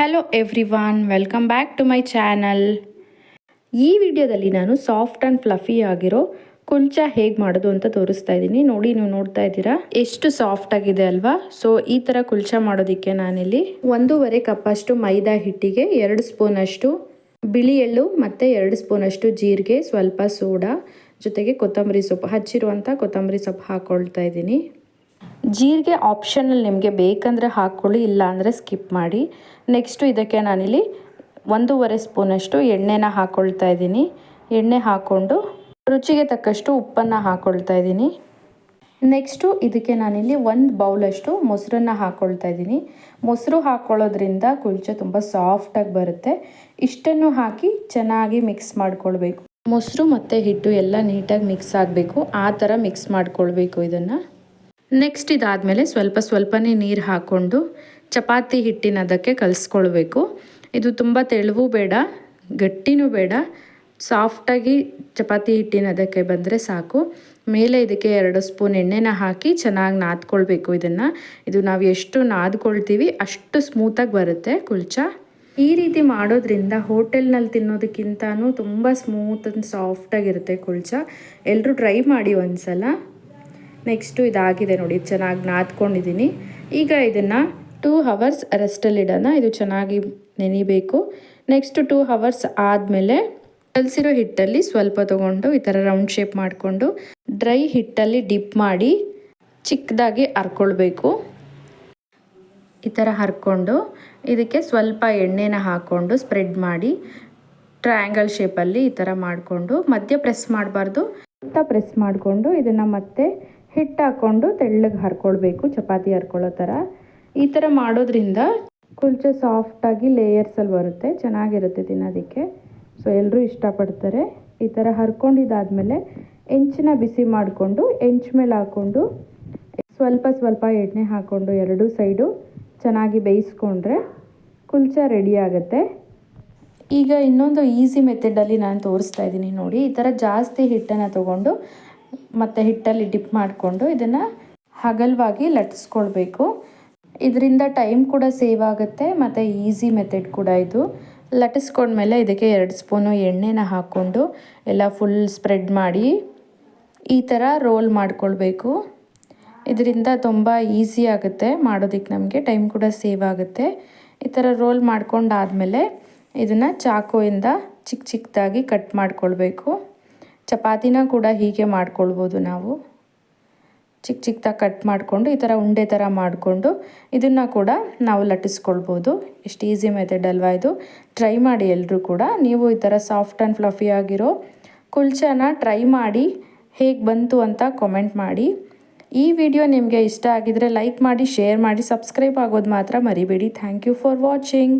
Hello everyone welcome back to my channel ಈ ವಿಡಿಯೋದಲ್ಲಿ ನಾನು ಸಾಫ್ಟ್ ಆ್ಯಂಡ್ ಫ್ಲಫಿ ಆಗಿರೋ ಕುಲ್ಚಾ ಹೇಗೆ ಮಾಡೋದು ಅಂತ ತೋರಿಸ್ತಾ ಇದ್ದೀನಿ. ನೋಡಿ, ನೀವು ನೋಡ್ತಾ ಇದ್ದೀರಾ? ಎಷ್ಟು ಸಾಫ್ಟ್ ಆಗಿದೆ ಅಲ್ವಾ? ಸೊ ಈ ಥರ ಕುಲ್ಚಾ ಮಾಡೋದಕ್ಕೆ ನಾನಿಲ್ಲಿ ಒಂದೂವರೆ ಕಪ್ಪಷ್ಟು ಮೈದಾ ಹಿಟ್ಟಿಗೆ, ಎರಡು ಸ್ಪೂನಷ್ಟು ಬಿಳಿ ಎಳ್ಳು ಮತ್ತು ಎರಡು ಸ್ಪೂನಷ್ಟು ಜೀರಿಗೆ, ಸ್ವಲ್ಪ ಸೋಡಾ, ಜೊತೆಗೆ ಕೊತ್ತಂಬರಿ ಸೊಪ್ಪು ಹಚ್ಚಿರುವಂಥ ಕೊತ್ತಂಬರಿ ಸೊಪ್ಪು ಹಾಕ್ಕೊಳ್ತಾ ಇದ್ದೀನಿ. ಜೀರಿಗೆ ಆಪ್ಷನಲ್ ನಿಮಗೆ ಬೇಕಂದರೆ ಹಾಕ್ಕೊಳ್ಳಿ ಇಲ್ಲ ಅಂದರೆ ಸ್ಕಿಪ್ ಮಾಡಿ. ನೆಕ್ಸ್ಟು ಇದಕ್ಕೆ ನಾನಿಲ್ಲಿ ಒಂದೂವರೆ ಸ್ಪೂನಷ್ಟು ಎಣ್ಣೆನ ಹಾಕ್ಕೊಳ್ತಾ ಇದ್ದೀನಿ. ಎಣ್ಣೆ ಹಾಕ್ಕೊಂಡು ರುಚಿಗೆ ತಕ್ಕಷ್ಟು ಉಪ್ಪನ್ನು ಹಾಕ್ಕೊಳ್ತಾ ಇದ್ದೀನಿ. ನೆಕ್ಸ್ಟು ಇದಕ್ಕೆ ನಾನಿಲ್ಲಿ ಒಂದು ಬೌಲಷ್ಟು ಮೊಸರನ್ನು ಹಾಕ್ಕೊಳ್ತಾ ಇದ್ದೀನಿ. ಮೊಸರು ಹಾಕ್ಕೊಳ್ಳೋದ್ರಿಂದ ಕುಲ್ಚೆ ತುಂಬ ಸಾಫ್ಟಾಗಿ ಬರುತ್ತೆ. ಇಷ್ಟನ್ನು ಹಾಕಿ ಚೆನ್ನಾಗಿ ಮಿಕ್ಸ್ ಮಾಡ್ಕೊಳ್ಬೇಕು. ಮೊಸರು ಮತ್ತು ಹಿಟ್ಟು ಎಲ್ಲ ನೀಟಾಗಿ ಮಿಕ್ಸ್ ಆಗಬೇಕು. ಆ ಥರ ಮಿಕ್ಸ್ ಮಾಡ್ಕೊಳ್ಬೇಕು ಇದನ್ನು. ನೆಕ್ಸ್ಟ್ ಇದಾದಮೇಲೆ ಸ್ವಲ್ಪ ಸ್ವಲ್ಪನೇ ನೀರು ಹಾಕ್ಕೊಂಡು ಚಪಾತಿ ಹಿಟ್ಟಿನ ಅದಕ್ಕೆ ಕಲಿಸ್ಕೊಳ್ಬೇಕು. ಇದು ತುಂಬ ತೆಳುವು ಬೇಡ, ಗಟ್ಟಿನೂ ಬೇಡ. ಸಾಫ್ಟಾಗಿ ಚಪಾತಿ ಹಿಟ್ಟಿನ ಅದಕ್ಕೆ ಬಂದರೆ ಸಾಕು. ಮೇಲೆ ಇದಕ್ಕೆ ಎರಡು ಸ್ಪೂನ್ ಎಣ್ಣೆನ ಹಾಕಿ ಚೆನ್ನಾಗಿ ನಾದ್ಕೊಳ್ಬೇಕು ಇದನ್ನು. ಇದು ನಾವು ಎಷ್ಟು ನಾದ್ಕೊಳ್ತೀವಿ ಅಷ್ಟು ಸ್ಮೂತಾಗಿ ಬರುತ್ತೆ ಕುಲ್ಚಾ. ಈ ರೀತಿ ಮಾಡೋದ್ರಿಂದ ಹೋಟೆಲ್ನಲ್ಲಿ ತಿನ್ನೋದಕ್ಕಿಂತನೂ ತುಂಬ ಸ್ಮೂತ್ ಆ್ಯಂಡ್ ಸಾಫ್ಟಾಗಿರುತ್ತೆ ಕುಲ್ಚಾ. ಎಲ್ಲರೂ ಟ್ರೈ ಮಾಡಿ ಒಂದು ಸಲ ನೆಕ್ಸ್ಟು ಇದಾಗಿದೆ ನೋಡಿ ಚೆನ್ನಾಗಿ ನಾದ್ಕೊಂಡಿದ್ದೀನಿ ಈಗ ಇದನ್ನು ಟೂ ಹವರ್ಸ್ ರೆಸ್ಟಲ್ಲಿಡೋಣ ಇದು ಚೆನ್ನಾಗಿ ನೆನಿಬೇಕು. ನೆಕ್ಸ್ಟು ಟೂ ಹವರ್ಸ್ ಆದಮೇಲೆ ಕಲಸಿರೋ ಹಿಟ್ಟಲ್ಲಿ ಸ್ವಲ್ಪ ತೊಗೊಂಡು ಈ ಥರ ರೌಂಡ್ ಶೇಪ್ ಮಾಡಿಕೊಂಡು ಡ್ರೈ ಹಿಟ್ಟಲ್ಲಿ ಡಿಪ್ ಮಾಡಿ ಚಿಕ್ಕದಾಗಿ ಹರ್ಕೊಳ್ಬೇಕು. ಈ ಥರ ಹರ್ಕೊಂಡು ಇದಕ್ಕೆ ಸ್ವಲ್ಪ ಎಣ್ಣೆನ ಹಾಕ್ಕೊಂಡು ಸ್ಪ್ರೆಡ್ ಮಾಡಿ ಟ್ರಯಾಂಗಲ್ ಶೇಪಲ್ಲಿ ಈ ಥರ ಮಾಡಿಕೊಂಡು ಮಧ್ಯ ಪ್ರೆಸ್ ಮಾಡಬಾರ್ದು. ಪ್ರೆಸ್ ಮಾಡಿಕೊಂಡು ಇದನ್ನು ಮತ್ತೆ ಹಿಟ್ಟು ಹಾಕ್ಕೊಂಡು ತೆಳ್ಳಗೆ ಹರ್ಕೊಳ್ಬೇಕು, ಚಪಾತಿ ಹರ್ಕೊಳ್ಳೋ ಥರ. ಈ ಥರ ಮಾಡೋದ್ರಿಂದ ಕುಲ್ಚ ಸಾಫ್ಟಾಗಿ ಲೇಯರ್ಸಲ್ಲಿ ಬರುತ್ತೆ, ಚೆನ್ನಾಗಿರುತ್ತೆ ತಿನ್ನೋದಕ್ಕೆ. ಸೊ ಎಲ್ಲರೂ ಇಷ್ಟಪಡ್ತಾರೆ. ಈ ಥರ ಹರ್ಕೊಂಡಿದ್ದಾದಮೇಲೆ ಹೆಂಚನ್ನ ಬಿಸಿ ಮಾಡಿಕೊಂಡು, ಹೆಂಚ್ ಮೇಲೆ ಹಾಕ್ಕೊಂಡು, ಸ್ವಲ್ಪ ಸ್ವಲ್ಪ ಎಣ್ಣೆ ಹಾಕ್ಕೊಂಡು ಎರಡೂ ಸೈಡು ಚೆನ್ನಾಗಿ ಬೇಯಿಸ್ಕೊಂಡ್ರೆ ಕುಲ್ಚ ರೆಡಿ ಆಗುತ್ತೆ. ಈಗ ಇನ್ನೊಂದು ಈಸಿ ಮೆಥಡಲ್ಲಿ ನಾನು ತೋರಿಸ್ತಾ ಇದ್ದೀನಿ ನೋಡಿ. ಈ ಥರ ಜಾಸ್ತಿ ಹಿಟ್ಟನ್ನು ತೊಗೊಂಡು ಮತ್ತು ಹಿಟ್ಟಲ್ಲಿ ಡಿಪ್ ಮಾಡಿಕೊಂಡು ಇದನ್ನು ಹಗಲವಾಗಿ ಲಟ್ಟಿಸ್ಕೊಳ್ಬೇಕು. ಇದರಿಂದ ಟೈಮ್ ಕೂಡ ಸೇವ್ ಆಗುತ್ತೆ, ಮತ್ತು ಈಸಿ ಮೆಥಡ್ ಕೂಡ ಇದು. ಲಟ್ಟಿಸ್ಕೊಂಡ್ಮೇಲೆ ಇದಕ್ಕೆ ಎರಡು ಸ್ಪೂನು ಎಣ್ಣೆನ ಹಾಕ್ಕೊಂಡು ಎಲ್ಲ ಫುಲ್ ಸ್ಪ್ರೆಡ್ ಮಾಡಿ ಈ ಥರ ರೋಲ್ ಮಾಡಿಕೊಳ್ಬೇಕು. ಇದರಿಂದ ತುಂಬ ಈಸಿ ಆಗುತ್ತೆ ಮಾಡೋದಕ್ಕೆ ನಮಗೆ ಟೈಮ್ ಕೂಡ ಸೇವ್ ಆಗುತ್ತೆ. ಈ ಥರ ರೋಲ್ ಮಾಡ್ಕೊಂಡಾದಮೇಲೆ ಇದನ್ನು ಚಾಕುವಿಂದ ಚಿಕ್ಕ ಚಿಕ್ಕದಾಗಿ ಕಟ್ ಮಾಡ್ಕೊಳ್ಬೇಕು. ಚಪಾತಿನ ಕೂಡ ಹೀಗೆ ಮಾಡ್ಕೊಳ್ಬೋದು ನಾವು. ಚಿಕ್ಕ ಚಿಕ್ಕದಾಗಿ ಕಟ್ ಮಾಡಿಕೊಂಡು ಈ ಥರ ಉಂಡೆ ಥರ ಮಾಡಿಕೊಂಡು ಇದನ್ನು ಕೂಡ ನಾವು ಲಟ್ಟಿಸ್ಕೊಳ್ಬೋದು. ಎಷ್ಟು ಈಸಿ ಮೆಥಡ್ ಅಲ್ವಾ ಇದು. ಟ್ರೈ ಮಾಡಿ ಎಲ್ಲರೂ ಕೂಡ. ನೀವು ಈ ಥರ ಸಾಫ್ಟ್ ಆ್ಯಂಡ್ ಫ್ಲಫಿ ಆಗಿರೋ ಕುಲ್ಚನ ಟ್ರೈ ಮಾಡಿ ಹೇಗೆ ಬಂತು ಅಂತ ಕಾಮೆಂಟ್ ಮಾಡಿ. ಈ ವಿಡಿಯೋ ನಿಮಗೆ ಇಷ್ಟ ಆಗಿದರೆ ಲೈಕ್ ಮಾಡಿ, ಶೇರ್ ಮಾಡಿ, ಸಬ್ಸ್ಕ್ರೈಬ್ ಆಗೋದು ಮಾತ್ರ ಮರಿಬೇಡಿ. Thank you for watching.